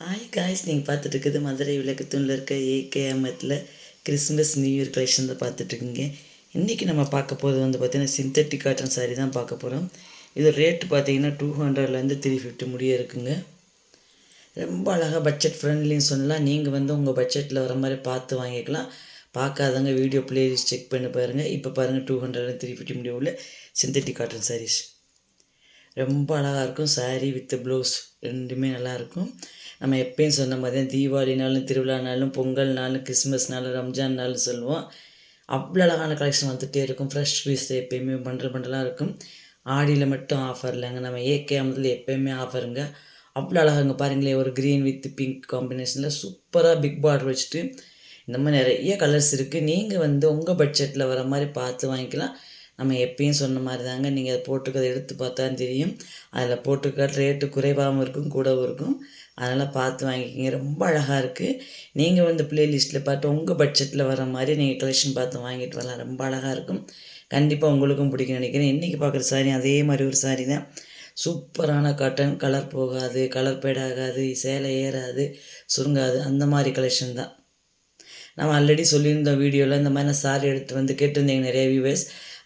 Hi guys நீங்கள் பார்த்துட்டு இருக்குது மதுரை விளக்கத்தூணில் இருக்க ஏகே அமத்தில் கிறிஸ்மஸ் நியூ இயர் கலெக்ஷன் தான் பார்த்துட்ருக்கீங்க இன்றைக்கி நம்ம பார்க்க போகிறது வந்து பார்த்திங்கன்னா சிந்தட்டிக் காட்டன் சாரீ தான் பார்க்க போகிறோம் இது ரேட்டு பார்த்தீங்கன்னா டூ ஹண்ட்ரட்லேருந்து த்ரீ ஃபிஃப்டி முடிய இருக்குங்க. ரொம்ப அழகாக பட்ஜெட் ஃப்ரெண்ட்லின்னு சொல்லலாம். நீங்கள் வந்து உங்கள் பட்ஜெட்டில் வர மாதிரி பார்த்து வாங்கிக்கலாம். பார்க்காதவங்க வீடியோ பிளேலிஸ்ட் செக் பண்ணி பாருங்கள் இப்போ பாருங்கள் டூ ஹண்ட்ரட் த்ரீ ஃபிஃப்டி முடிய உள்ள சிந்தட்டிக் காட்டன் சாரீஸ் ரொம்ப அழகாக இருக்கும். சாரீ வித் ப்ளவுஸ் ரெண்டுமே நல்லாயிருக்கும் நம்ம எப்பயும் சொன்ன மாதிரி தான் தீபாவளினாலும் திருவிழானாலும் பொங்கல்னாலும் கிறிஸ்மஸ்னாலும் ரம்ஜான்னாலும் சொல்லுவோம். அவ்வளோ அழகான கலெக்ஷன் வந்துகிட்டே இருக்கும். ஃப்ரெஷ் பீஸ் எப்பயுமே பண்டல் பண்டலாக இருக்கும். ஆடியில் மட்டும் ஆஃபர் இல்லைங்க. நம்ம ஏகே அமதில் எப்போயுமே ஆஃபருங்க அவ்வளோ அழகாங்க பாருங்களேன் ஒரு க்ரீன் வித் பிங்க் காம்பினேஷனில் சூப்பராக பிக் பார்டர் வச்சுட்டு இந்த மாதிரி நிறைய கலர்ஸ் இருக்குது நீங்கள் வந்து உங்கள் பட்ஜெட்டில் வர மாதிரி பார்த்து வாங்கிக்கலாம். நம்ம எப்பயும் சொன்ன மாதிரி தாங்க. நீங்கள் அதை போட்டுக்கிறத எடுத்து பார்த்தா தெரியும். அதில் போட்டுக்கிற ரேட்டு குறைவாகவும் இருக்கும் கூடவும் இருக்கும். அதனால் பார்த்து வாங்கிக்கிங்க. ரொம்ப அழகாக இருக்குது நீங்கள் வந்து ப்ளேலிஸ்ட்டில் பார்த்து உங்கள் பட்ஜெட்டில் வர மாதிரி நீங்கள் கலெக்ஷன் பார்த்து வாங்கிட்டு வரலாம். ரொம்ப அழகாக இருக்கும். கண்டிப்பாக உங்களுக்கும் பிடிக்கும் நினைக்கிறேன். இன்றைக்கி பார்க்குற சாரி அதே மாதிரி ஒரு சாரி தான். சூப்பரான காட்டன் கலர் போகாது கலர் பேட் ஆகாது சேலை ஏறாது சுருங்காது. அந்த மாதிரி கலெக்ஷன் தான். நம்ம ஆல்ரெடி சொல்லியிருந்தோம் வீடியோவில் இந்த மாதிரி நான் சாரி எடுத்து வந்து கேட்டிருந்தேங்க நிறைய வியூவர்ஸ்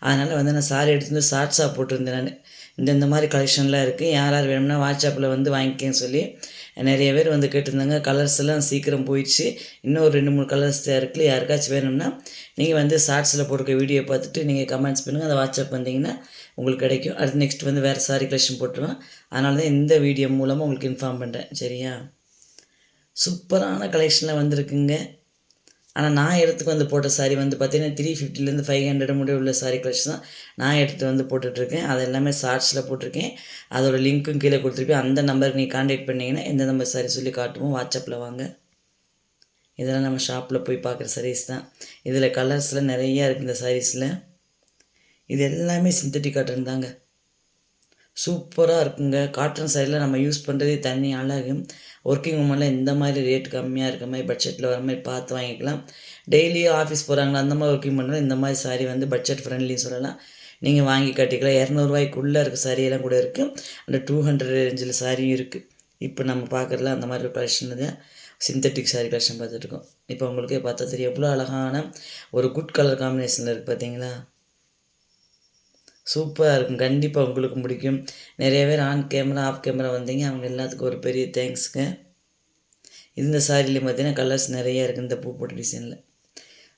அதனால் வந்து நான் சாரி எடுத்து வந்து ஷார்ட்ஸாக போட்டிருந்தேன் நான். இந்த இந்த மாதிரி கலெக்ஷன்லாம் இருக்குது யார் யார் வேணும்னா வாட்ஸ்அப்பில் வந்து வாங்கிக்கன்னு சொல்லி நிறைய பேர் வந்து கேட்டிருந்தாங்க கலர்ஸ் எல்லாம் சீக்கிரம் போயிடுச்சு. இன்னும் ஒரு ரெண்டு மூணு கலர்ஸ் தான் இருக்குது யாருக்காச்சும் வேணும்னா நீங்கள் வந்து ஷார்ட்ஸில் போட்டிருக்க வீடியோ பார்த்துட்டு நீங்கள் கமெண்ட்ஸ் பண்ணுங்கள் அதை வாட்ஸ்அப் வந்தீங்கன்னா உங்களுக்கு கிடைக்கும். அடுத்து நெக்ஸ்ட் வந்து வேறு சாரி கலெக்ஷன் போட்டுருவேன். அதனால தான் இந்த வீடியோ மூலமாக உங்களுக்கு இன்ஃபார்ம் பண்ணுறேன் சரியா? சூப்பரான கலெக்ஷனில் வந்திருக்குங்க. ஆனால் நான் எடுத்துக்கு வந்து போட்ட சாரி வந்து பார்த்தீங்கன்னா த்ரீ ஃபிஃப்டிலேருந்து ஃபைவ் ஹண்ட்ரட் முடிய உள்ள சாரி கலெக்ஷன் தான் நான் எடுத்து வந்து போட்டுட்ருக்கேன். அது எல்லாமே ஷார்ட்ஸில் போட்டிருக்கேன். அதோட லிங்க்கும் கீழே கொடுத்துருப்பேன். அந்த நம்பருக்கு நீங்கள் காண்டாக்ட் பண்ணிங்கன்னா எந்த நம்பர் சாரி சொல்லி காட்டுவோம் வாட்ஸ்அப்பில் வாங்க. இதெல்லாம் நம்ம ஷாப்பில் போய் பார்க்குற சாரீஸ் தான். இதில் கலர்ஸில் நிறையா இருக்குது இந்த சாரீஸில் இது எல்லாமே சிந்தட்டிக் காட்டன் தாங்க. சூப்பராக இருக்குங்க. காட்டன் சைடில் நம்ம யூஸ் பண்ணுறதே தனி அழகு. ஒர்க்கிங் உமனில் இந்த மாதிரி ரேட் கம்மியாக இருக்க மாதிரி பட்ஜெட்டில் வர மாதிரி பார்த்து வாங்கிக்கலாம். டெய்லியும் ஆஃபீஸ் போகிறாங்களா அந்த மாதிரி ஒர்க்கிங் பண்ணுறது இந்த மாதிரி சாரி வந்து பட்ஜெட் ஃப்ரெண்ட்லின்னு சொல்லலாம். நீங்கள் வாங்கி கட்டிக்கலாம். இரநூறுவாய்க்குள்ளே இருக்க சாரியெல்லாம் கூட இருக்குது அந்த டூ ஹண்ட்ரட் ரேஞ்சில் சாரியும் இருக்குது இப்போ நம்ம பார்க்குறதுல அந்த மாதிரி கலெக்ஷன் தான் சிந்தட்டிக் சாரி கலெக்ஷன் பார்த்துட்ருக்கோம் இப்போ உங்களுக்கே பார்த்தா தெரியும். எவ்வளோ அழகான ஒரு குட் கலர் காம்பினேஷனில் இருக்குது பார்த்தீங்களா? சூப்பராக இருக்கும் கண்டிப்பாக உங்களுக்கு பிடிக்கும் நிறைய பேர் ஆன் கேமரா ஆஃப் கேமரா வந்தீங்க. அவங்க எல்லாத்துக்கும் ஒரு பெரிய தேங்க்ஸுங்க இந்த சாரிலேயும் பார்த்தீங்கன்னா கலர்ஸ் நிறைய இருக்குது இந்த பூ போட்ட டிசைனில்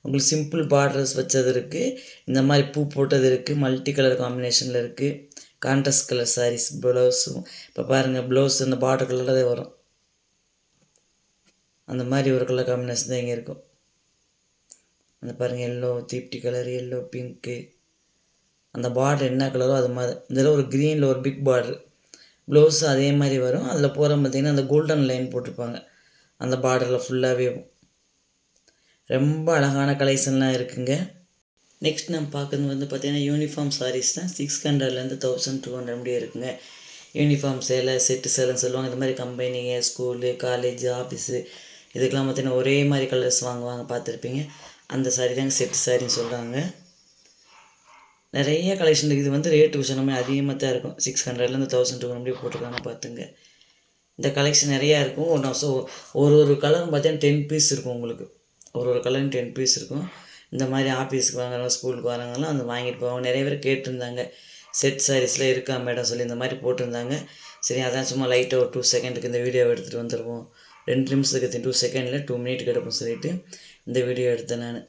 உங்களுக்கு சிம்பிள் பார்டர்ஸ் வச்சது இருக்குது இந்த மாதிரி பூ போட்டது இருக்குது மல்டி கலர் காம்பினேஷனில் இருக்குது கான்ட்ராஸ்ட் கலர் சாரீஸ் ப்ளவுஸும் இப்போ பாருங்கள் ப்ளவுஸ் இந்த பார்டர் கலரில் தான் வரும். அந்த மாதிரி ஒரு கலர் காம்பினேஷன் தான் இங்கே இருக்கும். அந்த பாருங்கள் எல்லோ தீப்டி கலர் எல்லோ பிங்க்கு அந்த பார்டர் என்ன கலரோ அது மாதிரி. இதில் ஒரு க்ரீனில் ஒரு பிக் பார்டர் ப்ளவுஸ் அதே மாதிரி வரும். அதில் போகிற பார்த்திங்கன்னா அந்த கோல்டன் லைன் போட்டிருப்பாங்க. அந்த பார்டரில் ஃபுல்லாகவே ரொம்ப அழகான கலெக்ஷன்லாம் இருக்குங்க. நெக்ஸ்ட் நம்ம பார்க்குறது வந்து பார்த்திங்கன்னா யூனிஃபார்ம் சாரீஸ் தான். சிக்ஸ் ஹண்ட்ரட்லேருந்து தௌசண்ட் டூ ஹண்ட்ரட் முடியும் இருக்குங்க. யூனிஃபார்ம் சேலை செட்டு சேலைன்னு சொல்லுவாங்க. இந்த மாதிரி கம்பெனிங்க ஸ்கூலு காலேஜ் ஆஃபீஸு இதுக்கெல்லாம் பார்த்திங்கன்னா ஒரே மாதிரி கலர்ஸ் வாங்குவாங்க. பார்த்துருப்பீங்க. அந்த சாரி தாங்க செட்டு சாரின்னு சொல்கிறாங்க நிறைய கலெக்ஷன் இருக்குது இது வந்து ரேட்டு விஷயமே அதிகமாக தான் இருக்கும். சிக்ஸ் ஹண்ட்ரட்லேருந்து தௌசண்ட் டூ ஹண்ட்ரட் போட்டிருக்காங்க பார்த்துங்க இந்த கலெக்ஷன் நிறையா இருக்கும். ஒன்று ஸோ ஒரு ஒரு கலரும் பார்த்தீங்கன்னா டென் பீஸ் இருக்கும் உங்களுக்கு. ஒரு ஒரு கலரும் டென் பீஸ் இருக்கும். இந்த மாதிரி ஆஃபீஸுக்கு வாங்குறவங்க ஸ்கூலுக்கு வராங்கலாம் அந்த வாங்கிட்டு போவாங்க. நிறைய பேர் கேட்டிருந்தாங்க. செட் சாரீஸில் இருக்கா மேடம் சொல்லி இந்த மாதிரி போட்டிருந்தாங்க. சரி அதான் சும்மா லைட்டாக ஒரு டூ செகண்டுக்கு இந்த வீடியோ எடுத்துகிட்டு வந்துடுவோம் ரெண்டு நிமிஷத்துக்கு டூ செகண்டில் டூ மினிட் கிடப்போம் சொல்லிட்டு இந்த வீடியோ எடுத்தேன் நான்.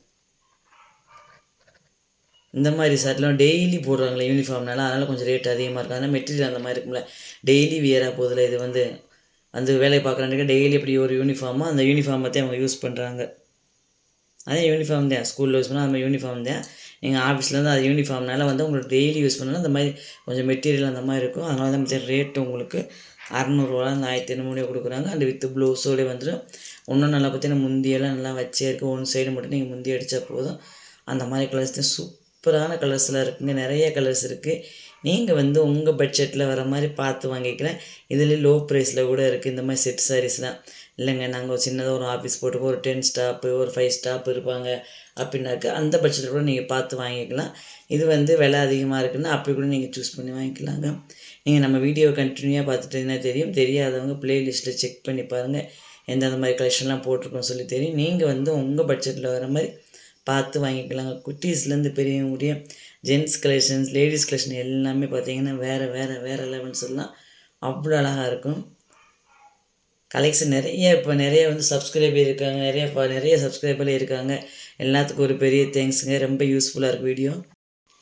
இந்த மாதிரி ஷர்ட்லாம் டெய்லி போடுறாங்களே யூனிஃபார்ம்னால அதனால் கொஞ்சம் ரேட் அதிகமாக இருக்கும். அதனால் மெட்டீரியல் அந்த மாதிரி இருக்கும்ல. டெய்லி வியராக போதில் இது வந்து அந்த வேலையை பார்க்குறாங்க டெய்லி எப்படி ஒரு யூனிஃபார்மாக அந்த யூனிஃபார்ம் தான் அவங்க யூஸ் பண்ணுறாங்க அதே யூனிஃபார்ம் தான். ஸ்கூலில் யூஸ் பண்ணால் அந்த மாதிரி யூனிஃபார்ம் தான் எங்கள் ஆஃபீஸ்லேருந்து அது யூனிஃபார்ம்னால வந்து உங்களுக்கு டெய்லி யூஸ் பண்ணாலும் அந்த மாதிரி கொஞ்சம் மெட்டீரியல் அந்த மாதிரி இருக்கும். அதனால தான் மற்ற ரேட்டு உங்களுக்கு அறநூறுவா அந்த ஆயிரத்தி ஐநூறு கொடுக்குறாங்க. அந்த வித் ப்ளவுஸோடய வந்துடும். இன்னும் நல்லா பார்த்தீங்கன்னா முந்தியெல்லாம் நல்லா வச்சே இருக்குது ஒன் சைடு மட்டும் நீங்கள் முந்தி அடித்தா போதும். அந்த மாதிரி கலர்ஸ் தான் சூப் சூப்பரான கலர்ஸில் இருக்குங்க நிறைய கலர்ஸ் இருக்குது நீங்கள் வந்து உங்கள் பட்ஜெட்டில் வர மாதிரி பார்த்து வாங்கிக்கலாம். இதில் லோ ப்ரைஸில் கூட இருக்குது இந்த மாதிரி செட் சாரீஸ்லாம் இல்லைங்க நாங்கள் சின்னதாக ஒரு ஆஃபீஸ் போட்டுக்கோ ஒரு டென் ஸ்டாப்பு ஒரு ஃபைவ் ஸ்டாப் இருப்பாங்க அப்படின்னாக்கா அந்த பட்ஜெட்டில் கூட நீங்கள் பார்த்து வாங்கிக்கலாம். இது வந்து விலை அதிகமாக இருக்குன்னா அப்படி கூட நீங்கள் சூஸ் பண்ணி வாங்கிக்கலாங்க. நீங்கள் நம்ம வீடியோ கண்டினியூவாக பார்த்துட்டீங்கன்னா தெரியும். தெரியாதவங்க ப்ளேலிஸ்ட்டில் செக் பண்ணி பாருங்கள் எந்தெந்த மாதிரி கலெக்ஷன்லாம் போட்டிருக்கோம் சொல்லி தெரியும். நீங்கள் வந்து உங்கள் பட்ஜெட்டில் வர மாதிரி பார்த்து வாங்கிக்கலாங்க. குட்டீஸ்லேருந்து பெரியவங்க முடியும் ஜென்ஸ் கலெக்ஷன்ஸ் லேடிஸ் கலெக்ஷன் எல்லாமே பார்த்தீங்கன்னா வேறு வேறு வேறு லெவல்னு சொல்லலாம். அவ்வளோ அழகாக இருக்கும். கலெக்ஷன் நிறைய இப்போ நிறைய வந்து சப்ஸ்கிரைபர் இருக்காங்க. நிறைய நிறைய சப்ஸ்கிரைபர் இருக்காங்க. எல்லாத்துக்கும் ஒரு பெரிய தேங்க்ஸுங்க ரொம்ப யூஸ்ஃபுல்லாக இருக்கும் வீடியோ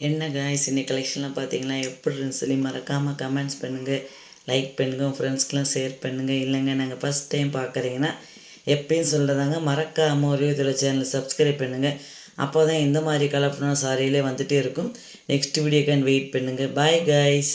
என்ன காய்ஸ் இன்னைக்கு கலெக்ஷன்லாம் பார்த்தீங்களா எப்படி இருந்துச்சு சொல்லி மறக்காமல் கமெண்ட்ஸ் பண்ணுங்கள் லைக் பண்ணுங்கள் உங்கள் ஃப்ரெண்ட்ஸ்க்கெலாம் ஷேர் பண்ணுங்கள் இல்லைங்க நாங்கள் ஃபஸ்ட் டைம் பார்க்குறீங்கன்னா எப்பயும் சொல்கிறதாங்க மறக்காமல் ஒரு விதத்தில் சேனல் சப்ஸ்கிரைப் பண்ணுங்கள் அப்போ தான் இந்த மாதிரி கலர்ஃபுல்லான சாரியிலே வந்துகிட்டே இருக்கும். நெக்ஸ்ட் வீடியோக்கான் வெயிட் பண்ணுங்கள் பாய் கைஸ்